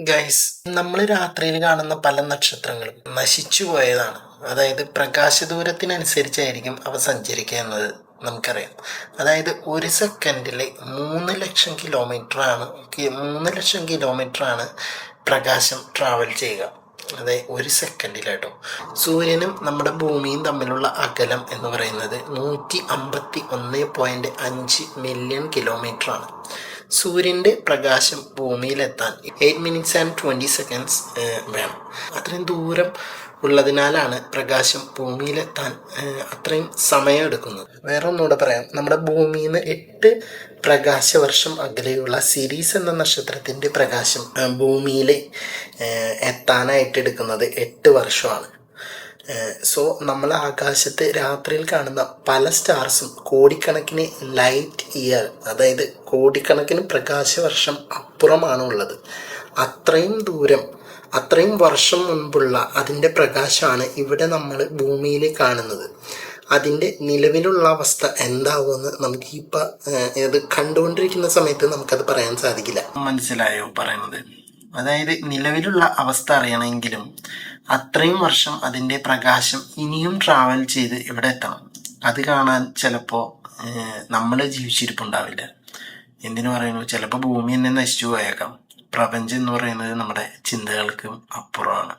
Guys നമ്മൾ രാത്രിയിൽ കാണുന്ന പല നക്ഷത്രങ്ങളും നശിച്ചു പോയതാണ്. അതായത് പ്രകാശ ദൂരത്തിനനുസരിച്ചായിരിക്കും അവ സഞ്ചരിക്കുക എന്നത് നമുക്കറിയാം. അതായത് ഒരു സെക്കൻഡിൽ മൂന്ന് ലക്ഷം കിലോമീറ്റർ ആണ് മൂന്ന് ലക്ഷം കിലോമീറ്റർ ആണ് പ്രകാശം ട്രാവൽ ചെയ്യുക. അതെ ഒരു സെക്കൻഡിലാട്ടോ സൂര്യനും നമ്മുടെ ഭൂമിയും തമ്മിലുള്ള അകലം എന്ന് പറയുന്നത് നൂറ്റി അമ്പത്തി ഒന്ന് പോയിന്റ് അഞ്ച് മില്യൺ കിലോമീറ്റർ ആണ്. സൂര്യന്റെ പ്രകാശം ഭൂമിയിലെത്താൻ. Eight minutes and twenty seconds വേണം. അത്രയും ദൂരം ഉള്ളതിനാലാണ് പ്രകാശം ഭൂമിയിലെത്താൻ അത്രയും സമയം എടുക്കുന്നത് വേറെ ഒന്നുകൂടെ പറയാം. നമ്മുടെ ഭൂമിയിൽ നിന്ന് എട്ട് പ്രകാശവർഷം അകലെയുള്ള സിരീസ് എന്ന നക്ഷത്രത്തിന്റെ പ്രകാശം ഭൂമിയിൽ എത്താനായിട്ട് എടുക്കുന്നത് എട്ട് വർഷമാണ്. സോ നമ്മൾ ആകാശത്ത് രാത്രിയിൽ കാണുന്ന പല സ്റ്റാർസും കോടിക്കണക്കിന് ലൈറ്റ് ഇയർ അതായത് കോടിക്കണക്കിന് പ്രകാശവർഷം അപ്പുറമാണ് ഉള്ളത്. അത്രയും ദൂരം അത്രയും വർഷം മുൻപുള്ള അതിന്റെ പ്രകാശമാണ് ഇവിടെ നമ്മൾ ഭൂമിയിൽ കാണുന്നത്. അതിന്റെ നിലവിലുള്ള അവസ്ഥ എന്താവുമെന്ന് നമുക്ക് ഇപ്പം ഇത് കണ്ടുകൊണ്ടിരിക്കുന്ന സമയത്ത് നമുക്കത് പറയാൻ സാധിക്കില്ല. മനസ്സിലായോ പറയുന്നത്? അതായത് നിലവിലുള്ള അവസ്ഥ അറിയണമെങ്കിലും അത്രയും വർഷം അതിന്റെ പ്രകാശം ഇനിയും ട്രാവൽ ചെയ്ത് ഇവിടെ എത്തണം. അത് കാണാൻ ചിലപ്പോൾ നമ്മൾ ജീവിച്ചിരിപ്പുണ്ടാവില്ല. എന്തിനു പറയുന്നു? ചിലപ്പോൾ ഭൂമി തന്നെ നശിച്ചു പോയേക്കാം. പ്രപഞ്ചം എന്ന് പറയുന്നത് നമ്മുടെ ചിന്തകൾക്കും അപ്പുറമാണ്.